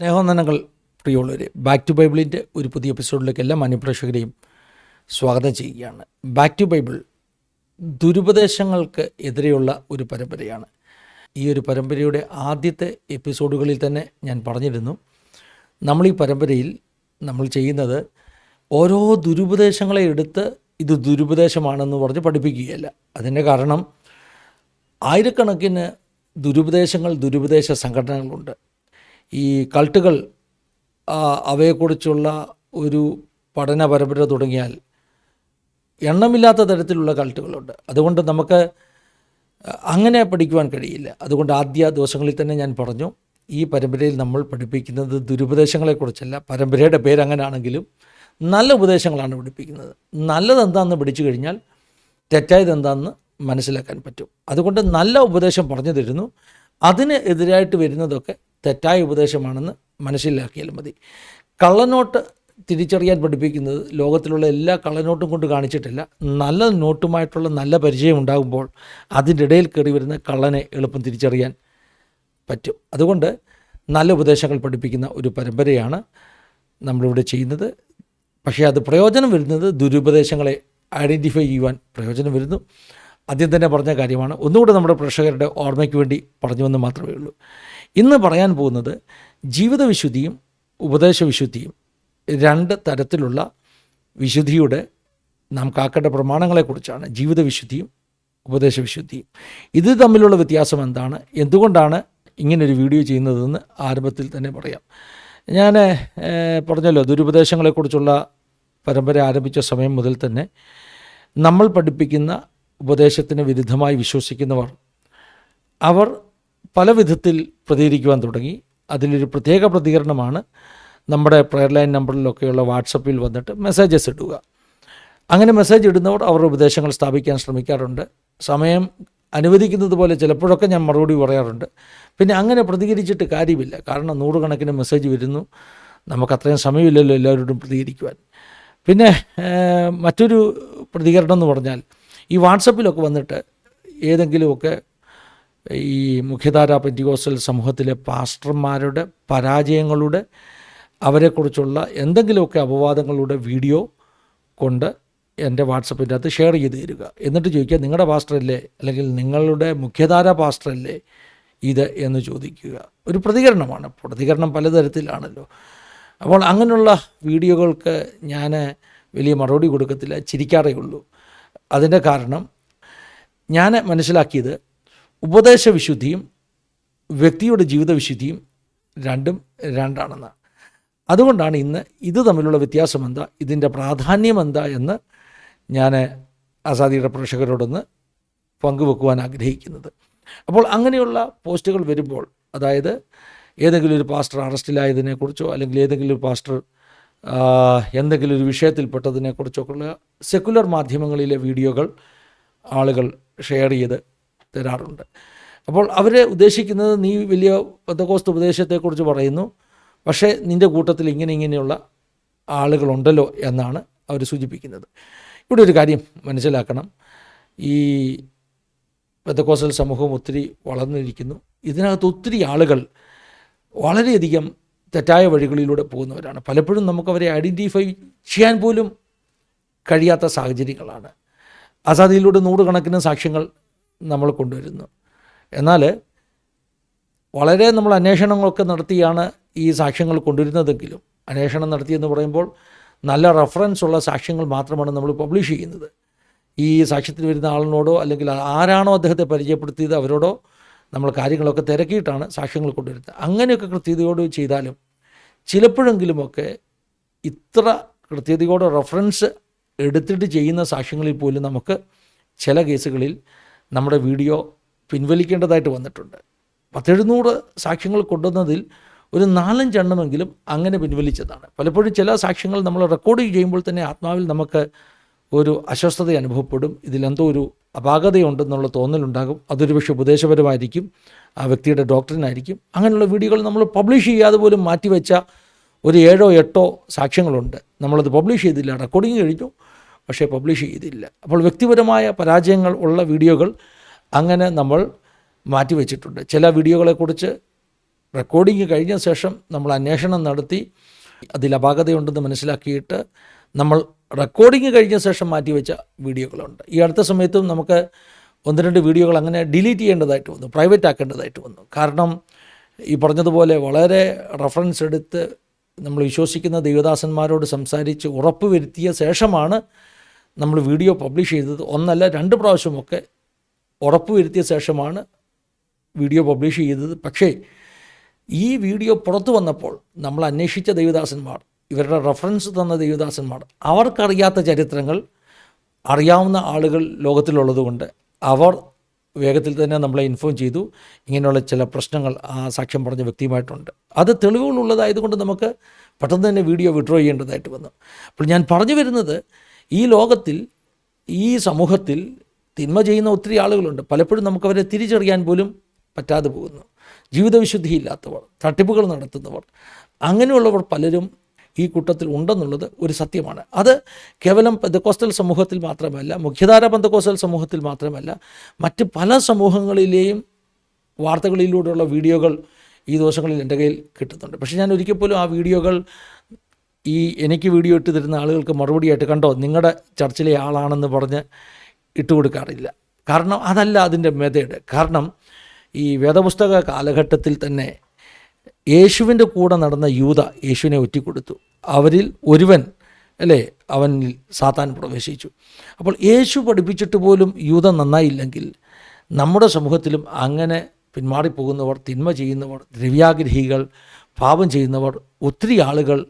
സ്നേഹവന്ദനങ്ങൾ പ്രിയമുള്ളവരെ back to ബൈബിളിന്റെ ഒരു പുതിയ എപ്പിസോഡിലേക്ക് എല്ലാ മാന്യപ്രേക്ഷകരെയും സ്വാഗതം ചെയ്യുകയാണ്. ബാക്ക് ടു ബൈബിൾ ദുരുപദേശങ്ങൾക്ക് എതിരെയുള്ള ഒരു പരമ്പരയാണ്. ഈ ഒരു പരമ്പരയുടെ ആദ്യത്തെ എപ്പിസോഡുകളിൽ തന്നെ ഞാൻ പറഞ്ഞിരുന്നു നമ്മൾ ഈ പരമ്പരയിൽ നമ്മൾ ചെയ്യുന്നത് ഓരോ ദുരുപദേശങ്ങളെ എടുത്ത് ഇത് ദുരുപദേശമാണെന്ന് പറഞ്ഞ് പഠിപ്പിക്കുകയല്ല. അതിന്റെ കാരണം ആയിരക്കണക്കിന് ദുരുപദേശങ്ങൾ ദുരുപദേശ സംഘടനകളുണ്ട്. ഈ കൾട്ടുകൾ അവയെക്കുറിച്ചുള്ള ഒരു പഠന പരമ്പര തുടങ്ങിയാൽ എണ്ണമില്ലാത്ത തരത്തിലുള്ള കൾട്ടുകളുണ്ട്. അതുകൊണ്ട് നമുക്ക് അങ്ങനെ പഠിക്കുവാൻ കഴിയില്ല. അതുകൊണ്ട് ആദ്യ ദിവസങ്ങളിൽ തന്നെ ഞാൻ പറഞ്ഞു ഈ പരമ്പരയിൽ നമ്മൾ പഠിപ്പിക്കുന്നത് ദുരുപദേശങ്ങളെക്കുറിച്ചല്ല. പരമ്പരയുടെ പേര് അങ്ങനെയാണെങ്കിലും നല്ല ഉപദേശങ്ങളാണ് പഠിപ്പിക്കുന്നത്. നല്ലത് എന്താണെന്ന് പിടിച്ചു കഴിഞ്ഞാൽ തെറ്റായത് എന്താണെന്ന് മനസ്സിലാക്കാൻ പറ്റും. അതുകൊണ്ട് നല്ല ഉപദേശം പറഞ്ഞു തരുന്നു. അതിന് എതിരായിട്ട് വരുന്നതൊക്കെ തെറ്റായ ഉപദേശമാണെന്ന് മനസ്സിലാക്കിയാൽ മതി. കള്ളനോട്ട് തിരിച്ചറിയാൻ പഠിപ്പിക്കുന്നത് ലോകത്തിലുള്ള എല്ലാ കള്ളനോട്ടും കൊണ്ട് കാണിച്ചിട്ടില്ല. നല്ല നോട്ടുമായിട്ടുള്ള നല്ല പരിചയം ഉണ്ടാകുമ്പോൾ അതിന്റെ ഇടയിൽ കയറി വരുന്ന കള്ളനെ എളുപ്പം തിരിച്ചറിയാൻ പറ്റും. അതുകൊണ്ട് നല്ല ഉപദേശങ്ങൾ പഠിപ്പിക്കുന്ന ഒരു പരമ്പരയാണ് നമ്മളിവിടെ ചെയ്യുന്നത്. പക്ഷേ അത് പ്രയോജനം വരുന്നത് ദുരുപദേശങ്ങളെ ഐഡന്റിഫൈ ചെയ്യുവാൻ പ്രയോജനം വരുന്നു. ആദ്യം തന്നെ പറഞ്ഞ കാര്യമാണ് ഒന്നുകൂടെ നമ്മുടെ പ്രേക്ഷകരുടെ ഓർമ്മയ്ക്ക് വേണ്ടി പറഞ്ഞു പറഞ്ഞുവെന്ന് മാത്രമേ ഉള്ളൂ. ഇന്ന് പറയാൻ പോകുന്നത് ജീവിതവിശുദ്ധിയും ഉപദേശവിശുദ്ധിയും രണ്ട് തരത്തിലുള്ള വിശുദ്ധിയുടെ നാം കാക്കേണ്ട പ്രമാണങ്ങളെക്കുറിച്ചാണ്. ജീവിതവിശുദ്ധിയും ഉപദേശവിശുദ്ധിയും. ഇത് തമ്മിലുള്ള വ്യത്യാസം എന്താണ്? എന്തുകൊണ്ടാണ് ഇങ്ങനൊരു വീഡിയോ ചെയ്യുന്നതെന്ന് ആരംഭത്തിൽ തന്നെ പറയാം. ഞാൻ പറഞ്ഞല്ലോ ദുരുപദേശങ്ങളെക്കുറിച്ചുള്ള പരമ്പര ആരംഭിച്ച സമയം മുതൽ തന്നെ നമ്മൾ പഠിപ്പിക്കുന്ന ഉപദേശത്തിന് വിരുദ്ധമായി വിശ്വസിക്കുന്നവർ അവർ പല വിധത്തിൽ പ്രതികരിക്കുവാൻ തുടങ്ങി. അതിലൊരു പ്രത്യേക പ്രതികരണമാണ് നമ്മുടെ പ്രെയർ ലൈൻ നമ്പറിലൊക്കെയുള്ള വാട്സപ്പിൽ വന്നിട്ട് മെസ്സേജസ് ഇടുക. അങ്ങനെ മെസ്സേജ് ഇടുന്നവർ അവരുടെ ഉപദേശങ്ങൾ സ്ഥാപിക്കാൻ ശ്രമിക്കാറുണ്ട്. സമയം അനുവദിക്കുന്നത് പോലെ ചിലപ്പോഴൊക്കെ ഞാൻ മറുപടി പറയാറുണ്ട്. പിന്നെ അങ്ങനെ പ്രതികരിച്ചിട്ട് കാര്യമില്ല. കാരണം നൂറുകണക്കിന് മെസ്സേജ് വരുന്നു. നമുക്ക് അത്രയും സമയമില്ലല്ലോ എല്ലാവരോടും പ്രതികരിക്കുവാൻ. പിന്നെ മറ്റൊരു പ്രതികരണം എന്ന് പറഞ്ഞാൽ ഈ വാട്സപ്പിലൊക്കെ വന്നിട്ട് ഏതെങ്കിലുമൊക്കെ ഈ മുഖ്യധാര പെന്റിക്കോസ്റ്റൽ സമൂഹത്തിലെ പാസ്റ്റർമാരുടെ പരാജയങ്ങളുടെ അവരെക്കുറിച്ചുള്ള എന്തെങ്കിലുമൊക്കെ അപവാദങ്ങളുടെ വീഡിയോ കൊണ്ട് എന്റെ വാട്സപ്പിന്റെ അകത്ത് ഷെയർ ചെയ്ത് തരിക. എന്നിട്ട് ചോദിക്കുക നിങ്ങളുടെ പാസ്റ്ററല്ലേ? അല്ലെങ്കിൽ നിങ്ങളുടെ മുഖ്യധാര പാസ്റ്ററല്ലേ ഇത്? എന്ന് ചോദിക്കുക. ഒരു പ്രതികരണമാണ്. പ്രതികരണം പലതരത്തിലാണല്ലോ. അപ്പോൾ അങ്ങനെയുള്ള വീഡിയോകൾക്ക് ഞാൻ വലിയ മറുപടി കൊടുക്കത്തില്ല. ചിരിക്കാറേ ഉള്ളൂ അതിന്റെ കാരണം ഞാൻ മനസ്സിലാക്കിയത് ഉപദേശവിശുദ്ധിയും വ്യക്തിയുടെ ജീവിതവിശുദ്ധിയും രണ്ടും രണ്ടാണെന്ന്. അതുകൊണ്ടാണ് ഇന്ന് ഇത് തമ്മിലുള്ള വ്യത്യാസം എന്താ? ഇതിന്റെ പ്രാധാന്യം എന്താ എന്ന് ഞാൻ ആസാദിയുടെ പ്രേക്ഷകരോടൊന്ന് പങ്കുവെക്കുവാൻ ആഗ്രഹിക്കുന്നത്. അപ്പോൾ അങ്ങനെയുള്ള പോസ്റ്റുകൾ വരുമ്പോൾ അതായത് ഏതെങ്കിലും ഒരു പാസ്റ്റർ അറസ്റ്റിലായതിനെക്കുറിച്ചോ അല്ലെങ്കിൽ ഏതെങ്കിലും ഒരു പാസ്റ്റർ എന്തെങ്കിലും ഒരു വിഷയത്തിൽപ്പെട്ടതിനെക്കുറിച്ചൊക്കെയുള്ള സെക്കുലർ മാധ്യമങ്ങളിലെ വീഡിയോകൾ ആളുകൾ ഷെയർ ചെയ്ത് തരാറുണ്ട്. അപ്പോൾ അവർ ഉദ്ദേശിക്കുന്നത് നീ വലിയ പെന്തക്കോസ്ത് ഉപദേശത്തെക്കുറിച്ച് പറയുന്നു. പക്ഷേ നിന്റെ കൂട്ടത്തിൽ ഇങ്ങനെ ഇങ്ങനെയുള്ള ആളുകളുണ്ടല്ലോ എന്നാണ് അവർ സൂചിപ്പിക്കുന്നത്. ഇവിടെ ഒരു കാര്യം മനസ്സിലാക്കണം. ഈ പെന്തക്കോസൽ സമൂഹം ഒത്തിരി വളർന്നിരിക്കുന്നു. ഇതിനകത്ത് ഒത്തിരി ആളുകൾ വളരെയധികം തെറ്റായ വഴികളിലൂടെ പോകുന്നവരാണ്. പലപ്പോഴും നമുക്കവരെ ഐഡന്റിഫൈ ചെയ്യാൻ പോലും കഴിയാത്ത സാഹചര്യങ്ങളാണ്. ആസാദിയിലൂടെ നൂറുകണക്കിന് സാക്ഷ്യങ്ങൾ നമ്മൾ കൊണ്ടുവരുന്നു. എന്നാൽ വളരെ നമ്മൾ അന്വേഷണങ്ങളൊക്കെ നടത്തിയാണ് ഈ സാക്ഷ്യങ്ങൾ കൊണ്ടുവരുന്നതെങ്കിലും. അന്വേഷണം നടത്തിയെന്ന് പറയുമ്പോൾ നല്ല റെഫറൻസ് ഉള്ള സാക്ഷ്യങ്ങൾ മാത്രമാണ് നമ്മൾ പബ്ലിഷ് ചെയ്യുന്നത്. ഈ സാക്ഷ്യത്തിൽ വരുന്ന ആളിനോടോ അല്ലെങ്കിൽ ആരാണോ അദ്ദേഹത്തെ പരിചയപ്പെടുത്തിയത് അവരോടോ നമ്മൾ കാര്യങ്ങളൊക്കെ തിരക്കിയിട്ടാണ് സാക്ഷ്യങ്ങൾ കൊണ്ടുവരുന്നത്. അങ്ങനെയൊക്കെ കൃത്യതയോട് ചെയ്താലും ചിലപ്പോഴെങ്കിലുമൊക്കെ ഇത്ര കൃത്യതയോടെ റെഫറൻസ് എടുത്തിട്ട് ചെയ്യുന്ന സാക്ഷ്യങ്ങളിൽ പോലും നമുക്ക് ചില കേസുകളിൽ നമ്മുടെ വീഡിയോ പിൻവലിക്കേണ്ടതായിട്ട് വന്നിട്ടുണ്ട്. പത്തെഴുന്നൂറ് സാക്ഷ്യങ്ങൾ കൊണ്ടുവന്നതിൽ ഒരു നാലഞ്ചെണ്ണമെങ്കിലും അങ്ങനെ പിൻവലിച്ചതാണ്. പലപ്പോഴും ചില സാക്ഷ്യങ്ങൾ നമ്മൾ റെക്കോർഡ് ചെയ്യുമ്പോൾ തന്നെ ആത്മാവിൽ നമുക്ക് ഒരു അസ്വസ്ഥത അനുഭവപ്പെടും. ഇതിലെന്തോ ഒരു അപാകതയുണ്ടെന്നുള്ള തോന്നലുണ്ടാകും. അതൊരു പക്ഷേ ഉപദേശപരമായിരിക്കും. ആ വ്യക്തിയുടെ ഡോക്ടറിനായിരിക്കും. അങ്ങനെയുള്ള വീഡിയോകൾ നമ്മൾ പബ്ലിഷ് ചെയ്യാതെ പോലും മാറ്റിവെച്ച ഒരു ഏഴോ എട്ടോ സാക്ഷ്യങ്ങളുണ്ട്. നമ്മളത് പബ്ലിഷ് ചെയ്തില്ല. റെക്കോർഡിങ് കഴിഞ്ഞു. പക്ഷേ പബ്ലിഷ് ചെയ്തില്ല. അപ്പോൾ വ്യക്തിപരമായ പരാജയങ്ങൾ ഉള്ള വീഡിയോകൾ അങ്ങനെ നമ്മൾ മാറ്റിവെച്ചിട്ടുണ്ട് ചില വീഡിയോകളെക്കുറിച്ച് റെക്കോർഡിങ് കഴിഞ്ഞ ശേഷം നമ്മൾ അന്വേഷണം നടത്തി. അതിൽ അപാകതയുണ്ടെന്ന് മനസ്സിലാക്കിയിട്ട് നമ്മൾ റെക്കോർഡിങ് കഴിഞ്ഞ ശേഷം മാറ്റിവെച്ച വീഡിയോകളുണ്ട്. ഈ അടുത്ത സമയത്തും നമുക്ക് ഒന്ന് രണ്ട് വീഡിയോകൾ അങ്ങനെ ഡിലീറ്റ് ചെയ്യേണ്ടതായിട്ട് വന്നു പ്രൈവറ്റ് ആക്കേണ്ടതായിട്ട് വന്നു. കാരണം ഈ പറഞ്ഞതുപോലെ വളരെ റെഫറൻസ് എടുത്ത് നമ്മൾ വിശ്വസിക്കുന്ന ദൈവദാസന്മാരോട് സംസാരിച്ച് ഉറപ്പ് വരുത്തിയ ശേഷമാണ് നമ്മൾ വീഡിയോ പബ്ലിഷ് ചെയ്തത് ഒന്നല്ല രണ്ട് പ്രാവശ്യമൊക്കെ ഉറപ്പ് വരുത്തിയ ശേഷമാണ് വീഡിയോ പബ്ലിഷ് ചെയ്തത്. പക്ഷേ ഈ വീഡിയോ പുറത്തു വന്നപ്പോൾ നമ്മൾ അന്വേഷിച്ച ദേവദാസന്മാർ ഇവരുടെ റെഫറൻസ് തന്ന ദേവദാസന്മാർ അവർക്കറിയാത്ത ചരിത്രങ്ങൾ അറിയാവുന്ന ആളുകൾ ലോകത്തിലുള്ളതുകൊണ്ട് അവർ വേഗത്തിൽ തന്നെ നമ്മളെ ഇൻഫോം ചെയ്തു. ഇങ്ങനെയുള്ള ചില പ്രശ്നങ്ങൾ ആ സാക്ഷ്യം പറഞ്ഞ വ്യക്തിയുമായിട്ടുണ്ട്. അത് തെളിവുകളുള്ളതായതുകൊണ്ട് നമുക്ക് പെട്ടെന്ന് തന്നെ വീഡിയോ വിഡ്രോ ചെയ്യേണ്ടതായിട്ട് വന്നു. അപ്പോൾ ഞാൻ പറഞ്ഞു വരുന്നത് ഈ ലോകത്തിൽ ഈ സമൂഹത്തിൽ തിന്മ ചെയ്യുന്ന ഒത്തിരി ആളുകളുണ്ട്. പലപ്പോഴും നമുക്കവരെ തിരിച്ചറിയാൻ പോലും പറ്റാതെ പോകുന്നു. ജീവിതവിശുദ്ധിയില്ലാത്തവർ തട്ടിപ്പുകൾ നടത്തുന്നവർ അങ്ങനെയുള്ളവർ പലരും ഈ കൂട്ടത്തിൽ ഉണ്ടെന്നുള്ളത് ഒരു സത്യമാണ്. അത് കേവലം പെന്തക്കോസ്റ്റൽ സമൂഹത്തിൽ മാത്രമല്ല മുഖ്യധാര പെന്തക്കോസ്റ്റൽ സമൂഹത്തിൽ മാത്രമല്ല മറ്റ് പല സമൂഹങ്ങളിലെയും വാർത്തകളിലൂടെയുള്ള വീഡിയോകൾ ഈ ദിവസങ്ങളിൽ എന്റെ കയ്യിൽ കിട്ടുന്നുണ്ട്. പക്ഷേ ഞാൻ ഒരിക്കൽ പോലും ആ വീഡിയോകൾ ഈ എനിക്ക് വീഡിയോ ഇട്ട് തരുന്ന ആളുകൾക്ക് മറുപടിയായിട്ട് കണ്ടോ? നിങ്ങളുടെ ചർച്ചിലെ ആളാണെന്ന് പറഞ്ഞ് ഇട്ട് കൊടുക്കാറില്ല. കാരണം അതല്ല അതിന്റെ മെതേഡ്. കാരണം ഈ വേദപുസ്തക കാലഘട്ടത്തിൽ തന്നെ യേശുവിന്റെ കൂടെ നടന്ന യൂത യേശുവിനെ ഒറ്റിക്കൊടുത്തു. അവരിൽ ഒരുവൻ അല്ലേ? അവൻ സാത്താൻ പ്രവേശിച്ചു. അപ്പോൾ യേശു പഠിപ്പിച്ചിട്ട് പോലും യൂത നന്നായില്ലെങ്കിൽ നമ്മുടെ സമൂഹത്തിലും അങ്ങനെ പിന്മാറിപ്പോകുന്നവർ തിന്മ ചെയ്യുന്നവർ ദ്രവ്യാഗ്രഹികൾ പാപം ചെയ്യുന്നവർ ഒത്തിരി ആളുകൾ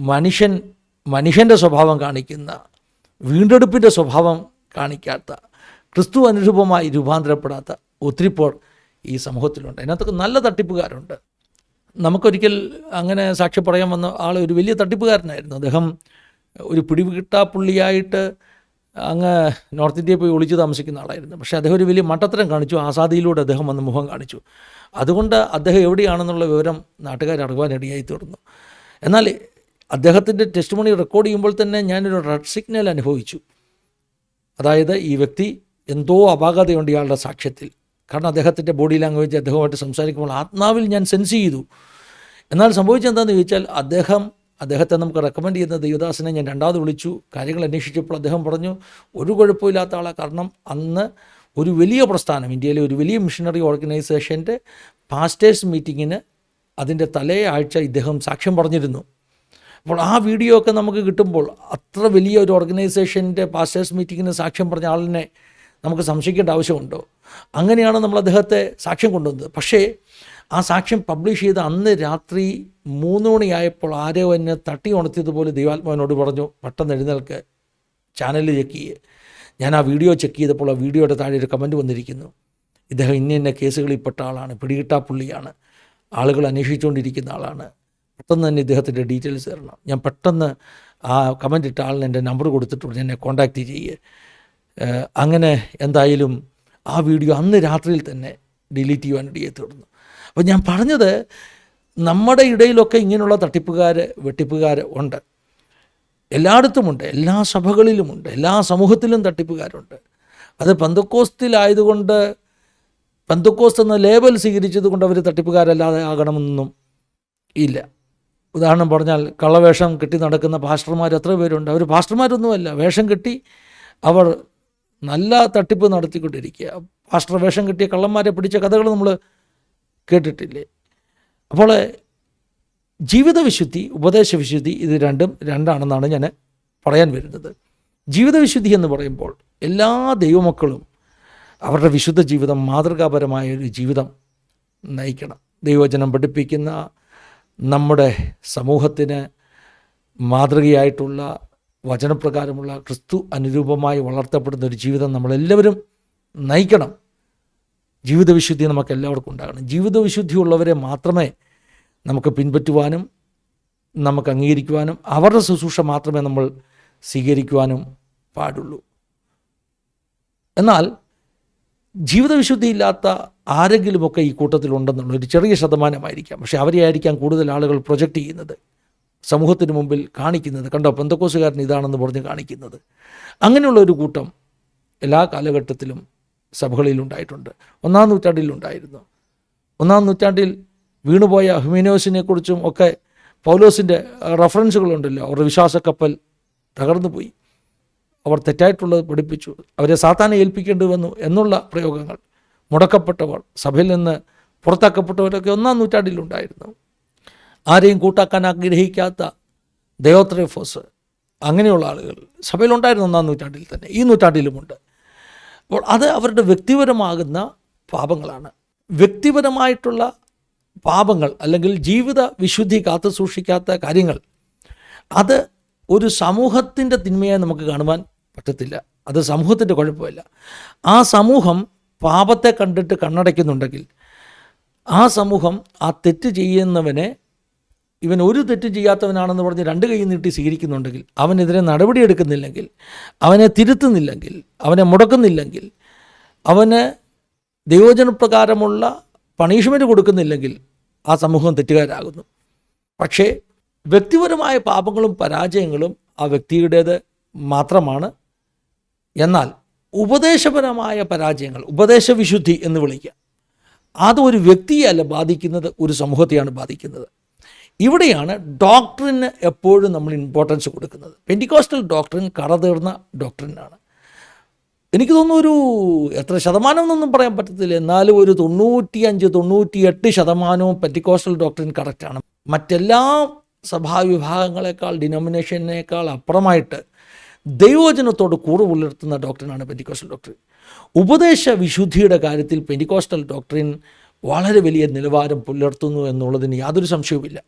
മനുഷ്യൻ മനുഷ്യന്റെ സ്വഭാവം കാണിക്കുന്ന വീണ്ടെടുപ്പിന്റെ സ്വഭാവം കാണിക്കാത്ത ക്രിസ്തു അനുരൂപമായി രൂപാന്തരപ്പെടാത്ത ഒത്തിരി പേർ ഈ സമൂഹത്തിലുണ്ട്. അതിനകത്തൊക്കെ നല്ല തട്ടിപ്പുകാരുണ്ട്. നമുക്കൊരിക്കൽ അങ്ങനെ സാക്ഷി പറയാൻ വന്ന ആൾ ഒരു വലിയ തട്ടിപ്പുകാരനായിരുന്നു. അദ്ദേഹം ഒരു പിടികിട്ടാപ്പുള്ളിയായിട്ട് അങ്ങ് നോർത്ത് ഇന്ത്യയിൽ പോയി ഒളിച്ചു താമസിക്കുന്ന ആളായിരുന്നു. പക്ഷേ അദ്ദേഹം ഒരു വലിയ മട്ടത്തരം കാണിച്ചു. ആസാദിയിലൂടെ അദ്ദേഹം വന്ന് മുഖം കാണിച്ചു. അതുകൊണ്ട് അദ്ദേഹം എവിടെയാണെന്നുള്ള വിവരം നാട്ടുകാർ അറിവാനിടയായി തീർന്നു. എന്നാൽ അദ്ദേഹത്തിന്റെ ടെസ്റ്റ് മണി റെക്കോർഡ് ചെയ്യുമ്പോൾ തന്നെ ഞാനൊരു റെഡ് സിഗ്നൽ അനുഭവിച്ചു. അതായത് ഈ വ്യക്തി എന്തോ അപാകതയുണ്ട് ഇയാളുടെ സാക്ഷ്യത്തിൽ. കാരണം അദ്ദേഹത്തിന്റെ ബോഡി ലാംഗ്വേജ് അദ്ദേഹവുമായിട്ട് സംസാരിക്കുമ്പോൾ ആത്മാവിൽ ഞാൻ സെൻസ് ചെയ്തു. എന്നാൽ സംഭവിച്ചെന്താണെന്ന് ചോദിച്ചാൽ അദ്ദേഹം അദ്ദേഹത്തെ നമുക്ക് റെക്കമെൻഡ് ചെയ്യുന്ന ദേവദാസിനെ ഞാൻ രണ്ടാമത് വിളിച്ചു. കാര്യങ്ങൾ അന്വേഷിച്ചപ്പോൾ അദ്ദേഹം പറഞ്ഞു ഒരു കുഴപ്പമില്ലാത്ത ആളാണ് കാരണം അന്ന് ഒരു വലിയ പ്രസ്ഥാനം ഇന്ത്യയിലെ ഒരു വലിയ മിഷണറി ഓർഗനൈസേഷന്റെ പാസ്റ്റേഴ്സ് മീറ്റിങ്ങിന് അതിന്റെ തലേ ആഴ്ച ഇദ്ദേഹം സാക്ഷ്യം പറഞ്ഞിരുന്നു. അപ്പോൾ ആ വീഡിയോ ഒക്കെ നമുക്ക് കിട്ടുമ്പോൾ അത്ര വലിയ ഒരു ഓർഗനൈസേഷന്റെ പാസ്റ്റേഴ്സ് മീറ്റിങ്ങിന് സാക്ഷ്യം പറഞ്ഞ ആളിനെ നമുക്ക് സംശയിക്കേണ്ട ആവശ്യമുണ്ടോ? അങ്ങനെയാണ് നമ്മൾ അദ്ദേഹത്തെ സാക്ഷ്യം കൊണ്ടുവന്നത്. പക്ഷേ ആ സാക്ഷ്യം പബ്ലിഷ് ചെയ്ത അന്ന് രാത്രി മൂന്ന് മണിയായപ്പോൾ ആരോ എന്നെ തട്ടി ഉണർത്തിയതുപോലെ ദൈവാത്മാവിനോട് പറഞ്ഞു പെട്ടെന്ന് എഴുന്നേൽക്ക് ചാനൽ ചെക്ക് ചെയ്യേ. ഞാൻ ആ വീഡിയോ ചെക്ക് ചെയ്തപ്പോൾ ആ വീഡിയോയുടെ താഴെ ഒരു കമന്റ് വന്നിരിക്കുന്നു. ഇദ്ദേഹം ഇന്ന ഇന്ന കേസുകളിൽപ്പെട്ട ആളാണ് പിടികിട്ടാ പുള്ളിയാണ് ആളുകൾ അന്വേഷിച്ചുകൊണ്ടിരിക്കുന്ന ആളാണ്. പെട്ടെന്ന് തന്നെ ഇദ്ദേഹത്തിന്റെ ഡീറ്റെയിൽസ് തരണം. ഞാൻ പെട്ടെന്ന് ആ കമന്റ് ഇട്ട ആളിന് എന്റെ നമ്പർ കൊടുത്തിട്ടുണ്ട്. എന്നെ കോൺടാക്റ്റ് ചെയ്യുക. അങ്ങനെ എന്തായാലും ആ വീഡിയോ അന്ന് രാത്രിയിൽ തന്നെ ഡിലീറ്റ് ചെയ്യാനിടയെ തീർന്നു. അപ്പോൾ ഞാൻ പറഞ്ഞത് നമ്മുടെ ഇടയിലൊക്കെ ഇങ്ങനെയുള്ള തട്ടിപ്പുകാർ വെട്ടിപ്പുകാർ ഉണ്ട്. എല്ലായിടത്തുമുണ്ട്. എല്ലാ സഭകളിലുമുണ്ട്. എല്ലാ സമൂഹത്തിലും തട്ടിപ്പുകാരുണ്ട്. അത് പന്തക്കോസ്തിലായതുകൊണ്ട് പന്തക്കോസ്ത് എന്ന ലേബൽ സ്വീകരിച്ചത് കൊണ്ട് അവർ തട്ടിപ്പുകാരല്ലാതെ ആകണമെന്നൊന്നും ഇല്ല. ഉദാഹരണം പറഞ്ഞാൽ കള്ളവേഷം കെട്ടി നടക്കുന്ന പാസ്റ്റർമാർ എത്ര പേരുണ്ട്? അവർ പാസ്റ്റർമാരൊന്നുമല്ല വേഷം കെട്ടി അവർ നല്ല തട്ടിപ്പ് നടത്തിക്കൊണ്ടിരിക്കുക. പാസ്റ്റർ വേഷം കെട്ടിയ കള്ളന്മാരെ പിടിച്ച കഥകൾ നമ്മൾ കേട്ടിട്ടില്ലേ? അപ്പോൾ ജീവിതവിശുദ്ധി ഉപദേശവിശുദ്ധി ഇത് രണ്ടും രണ്ടാണെന്നാണ് ഞാൻ പറയാൻ വരുന്നത്. ജീവിതവിശുദ്ധി എന്ന് പറയുമ്പോൾ എല്ലാ ദൈവമക്കളും അവരുടെ വിശുദ്ധ ജീവിതം മാതൃകാപരമായ ഒരു ജീവിതം നയിക്കണം. ദൈവവചനം പഠിപ്പിക്കുന്ന നമ്മുടെ സമൂഹത്തിന് മാതൃകയായിട്ടുള്ള വചനപ്രകാരമുള്ള ക്രിസ്തു അനുരൂപമായി വളർത്തപ്പെടുന്ന ഒരു ജീവിതം നമ്മളെല്ലാവരും നയിക്കണം. ജീവിതവിശുദ്ധി നമുക്ക് എല്ലാവർക്കും ഉണ്ടാകണം. ജീവിതവിശുദ്ധിയുള്ളവരെ മാത്രമേ നമുക്ക് പിൻപറ്റുവാനും നമുക്ക് അംഗീകരിക്കുവാനും അവരുടെ ശുശ്രൂഷ മാത്രമേ നമ്മൾ സ്വീകരിക്കുവാനും പാടുള്ളൂ. എന്നാൽ ജീവിതവിശുദ്ധിയില്ലാത്ത ആരെങ്കിലുമൊക്കെ ഈ കൂട്ടത്തിലുണ്ടെന്നുള്ള ഒരു ചെറിയ ശതമാനമായിരിക്കാം. പക്ഷേ അവരെ ആയിരിക്കാം കൂടുതൽ ആളുകൾ പ്രൊജക്റ്റ് ചെയ്യുന്നത്. സമൂഹത്തിന് മുമ്പിൽ കാണിക്കുന്നത്. കണ്ടോ? പെന്തക്കോസുകാരൻ ഇതാണെന്ന് പറഞ്ഞ് കാണിക്കുന്നത്. അങ്ങനെയുള്ള ഒരു കൂട്ടം എല്ലാ കാലഘട്ടത്തിലും സഭകളിൽ ഉണ്ടായിട്ടുണ്ട്. ഒന്നാം നൂറ്റാണ്ടിലുണ്ടായിരുന്നു ഒന്നാം നൂറ്റാണ്ടിൽ വീണുപോയ ഹ്യൂമിനോസിനെക്കുറിച്ചും ഒക്കെ പൗലോസിന്റെ റഫറൻസുകളുണ്ടല്ലോ. അവരുടെ വിശ്വാസക്കപ്പൽ തകർന്നു പോയി അവർ തെറ്റായിട്ടുള്ളത് പഠിപ്പിച്ചു. അവരെ സാത്താനെ ഏൽപ്പിക്കേണ്ടി വന്നു എന്നുള്ള പ്രയോഗങ്ങൾ. മുടക്കപ്പെട്ടവർ സഭയിൽ നിന്ന് പുറത്താക്കപ്പെട്ടവരൊക്കെ ഒന്നാം നൂറ്റാണ്ടിലുണ്ടായിരുന്നു. ആരെയും കൂട്ടാക്കാൻ ആഗ്രഹിക്കാത്ത ദയോത്രേഫോസ് അങ്ങനെയുള്ള ആളുകൾ സഭയിലുണ്ടായിരുന്നു ഒന്നാം നൂറ്റാണ്ടിൽ തന്നെ. ഈ നൂറ്റാണ്ടിലുമുണ്ട്. അപ്പോൾ അത് അവരുടെ വ്യക്തിപരമാകുന്ന പാപങ്ങളാണ്. വ്യക്തിപരമായിട്ടുള്ള പാപങ്ങൾ അല്ലെങ്കിൽ ജീവിത വിശുദ്ധി കാത്തു സൂക്ഷിക്കാത്ത കാര്യങ്ങൾ അത് ഒരു സമൂഹത്തിന്റെ തിന്മയായി നമുക്ക് കാണുവാൻ പറ്റത്തില്ല. അത് സമൂഹത്തിന്റെ കുഴപ്പമില്ല. ആ സമൂഹം പാപത്തെ കണ്ടിട്ട് കണ്ണടയ്ക്കുന്നുണ്ടെങ്കിൽ ആ സമൂഹം ആ തെറ്റ് ചെയ്യുന്നവനെ ഇവൻ ഒരു തെറ്റും ചെയ്യാത്തവനാണെന്ന് പറഞ്ഞ് രണ്ട് കൈ നീട്ടി സ്വീകരിക്കുന്നുണ്ടെങ്കിൽ അവനെതിരെ നടപടിയെടുക്കുന്നില്ലെങ്കിൽ അവനെ തിരുത്തുന്നില്ലെങ്കിൽ അവനെ മുടക്കുന്നില്ലെങ്കിൽ അവന് ദൈവജനപ്രകാരമുള്ള പണിഷ്മെന്റ് കൊടുക്കുന്നില്ലെങ്കിൽ ആ സമൂഹം തെറ്റുകാരാകുന്നു. പക്ഷേ വ്യക്തിപരമായ പാപങ്ങളും പരാജയങ്ങളും ആ വ്യക്തിയുടേത് മാത്രമാണ്. എന്നാൽ ഉപദേശപരമായ പരാജയങ്ങൾ ഉപദേശവിശുദ്ധി എന്ന് വിളിക്കുക. അത് ഒരു വ്യക്തിയല്ല ബാധിക്കുന്നത് ഒരു സമൂഹത്തെയാണ് ബാധിക്കുന്നത്. ഇവിടെയാണ് ഡോക്ടറിന് എപ്പോഴും നമ്മൾ ഇമ്പോർട്ടൻസ് കൊടുക്കുന്നത്. പെന്റിക്കോസ്റ്റൽ ഡോക്ടറിൻ കടതീർന്ന ഡോക്ടറിനാണ് എനിക്ക് തോന്നുന്നു ഒരു എത്ര ശതമാനം എന്നൊന്നും പറയാൻ പറ്റത്തില്ല. എന്നാലും ഒരു തൊണ്ണൂറ്റി അഞ്ച് തൊണ്ണൂറ്റി എട്ട് ശതമാനവും പെന്റിക്കോസ്റ്റൽ ഡോക്ടറിൻ കറക്റ്റാണ് മറ്റെല്ലാ സഭാവിഭാഗങ്ങളെക്കാൾ ഡിനോമിനേഷനേക്കാൾ അപ്പുറമായിട്ട് ദൈവവചനത്തോട് കൂറ് പുലർത്തുന്ന ഡോക്ടറിനാണ് പെന്റിക്കോസ്റ്റൽ ഡോക്ടറിൻ ഉപദേശ വിശുദ്ധിയുടെ കാര്യത്തിൽ പെന്റിക്കോസ്റ്റൽ ഡോക്ടറിൻ വളരെ വലിയ നിലവാരം പുലർത്തുന്നു എന്നുള്ളതിന് യാതൊരു സംശയവുമില്ല.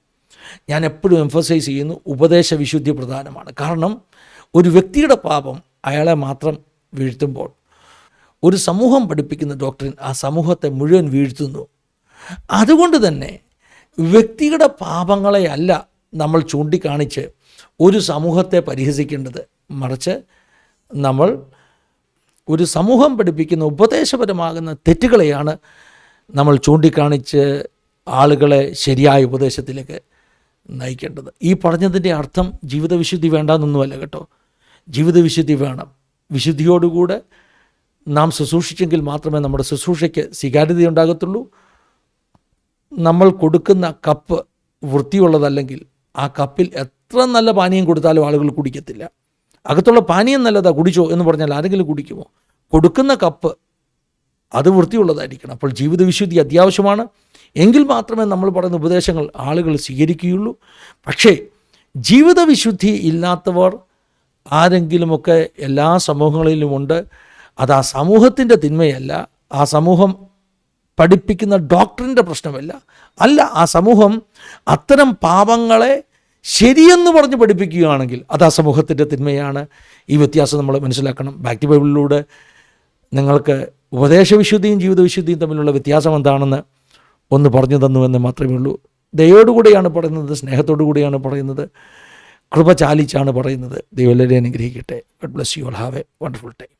ഞാൻ എപ്പോഴും എംഫസൈസ് ചെയ്യുന്നു ഉപദേശ വിശുദ്ധി പ്രധാനമാണ്. കാരണം ഒരു വ്യക്തിയുടെ പാപം അയാളെ മാത്രം വീഴ്ത്തുമ്പോൾ ഒരു സമൂഹം പഠിപ്പിക്കുന്ന ഡോക്ടറിൻ ആ സമൂഹത്തെ മുഴുവൻ വീഴ്ത്തുന്നു. അതുകൊണ്ട് തന്നെ വ്യക്തിയുടെ പാപങ്ങളെയല്ല നമ്മൾ ചൂണ്ടിക്കാണിച്ച് ഒരു സമൂഹത്തെ പരിഹസിക്കേണ്ടത്. മറിച്ച് നമ്മൾ ഒരു സമൂഹം പഠിപ്പിക്കുന്ന ഉപദേശപരമാകുന്ന തെറ്റുകളെയാണ് നമ്മൾ ചൂണ്ടിക്കാണിച്ച് ആളുകളെ ശരിയായ ഉപദേശത്തിലേക്ക് നയിക്കേണ്ടത്. ഈ പറഞ്ഞതിന്റെ അർത്ഥം ജീവിതവിശുദ്ധി വേണ്ടെന്നൊന്നുമല്ല കേട്ടോ. ജീവിതവിശുദ്ധി വേണം. വിശുദ്ധിയോടുകൂടെ നാം ശുശ്രൂഷിച്ചെങ്കിൽ മാത്രമേ നമ്മുടെ ശുശ്രൂഷയ്ക്ക് സ്വീകാര്യത ഉണ്ടാകത്തുള്ളൂ. നമ്മൾ കൊടുക്കുന്ന കപ്പ് വൃത്തിയുള്ളതല്ലെങ്കിൽ ആ കപ്പിൽ എത്ര നല്ല പാനീയം കൊടുത്താലും ആളുകൾ കുടിക്കത്തില്ല. അകത്തുള്ള പാനീയം നല്ലതാ കുടിച്ചോ എന്ന് പറഞ്ഞാൽ ആരെങ്കിലും കുടിക്കുമോ? കൊടുക്കുന്ന കപ്പ് അത് വൃത്തിയുള്ളതായിരിക്കണം. അപ്പോൾ ജീവിത വിശുദ്ധി അത്യാവശ്യമാണ്. എങ്കിൽ മാത്രമേ നമ്മൾ പറയുന്ന ഉപദേശങ്ങൾ ആളുകൾ സ്വീകരിക്കുകയുള്ളൂ. പക്ഷേ ജീവിത വിശുദ്ധി ഇല്ലാത്തവർ ആരെങ്കിലുമൊക്കെ എല്ലാ സമൂഹങ്ങളിലുമുണ്ട് അത് ആ സമൂഹത്തിന്റെ തിന്മയല്ല. ആ സമൂഹം പഠിപ്പിക്കുന്ന ഡോക്ടറിന്റെ പ്രശ്നമല്ല. അല്ല ആ സമൂഹം അത്തരം പാപങ്ങളെ ശരിയെന്ന് പറഞ്ഞ് പഠിപ്പിക്കുകയാണെങ്കിൽ അത് ആ സമൂഹത്തിന്റെ തിന്മയാണ്. ഈ വ്യത്യാസം നമ്മൾ മനസ്സിലാക്കണം. ബാക്ക് ടു ബൈബിളിലൂടെ നിങ്ങൾക്ക് ഉപദേശവിശുദ്ധിയും ജീവിതവിശുദ്ധിയും തമ്മിലുള്ള വ്യത്യാസം എന്താണെന്ന് ഒന്ന് പറഞ്ഞു തന്നു എന്ന് മാത്രമേ ഉള്ളൂ. ദയോടുകൂടിയാണ് പറയുന്നത് സ്നേഹത്തോടു കൂടിയാണ് പറയുന്നത് കൃപ ചാലിച്ചാണ് പറയുന്നത്. ദൈവം എല്ലാവരെയും അനുഗ്രഹിക്കട്ടെ. God bless you have a wonderful time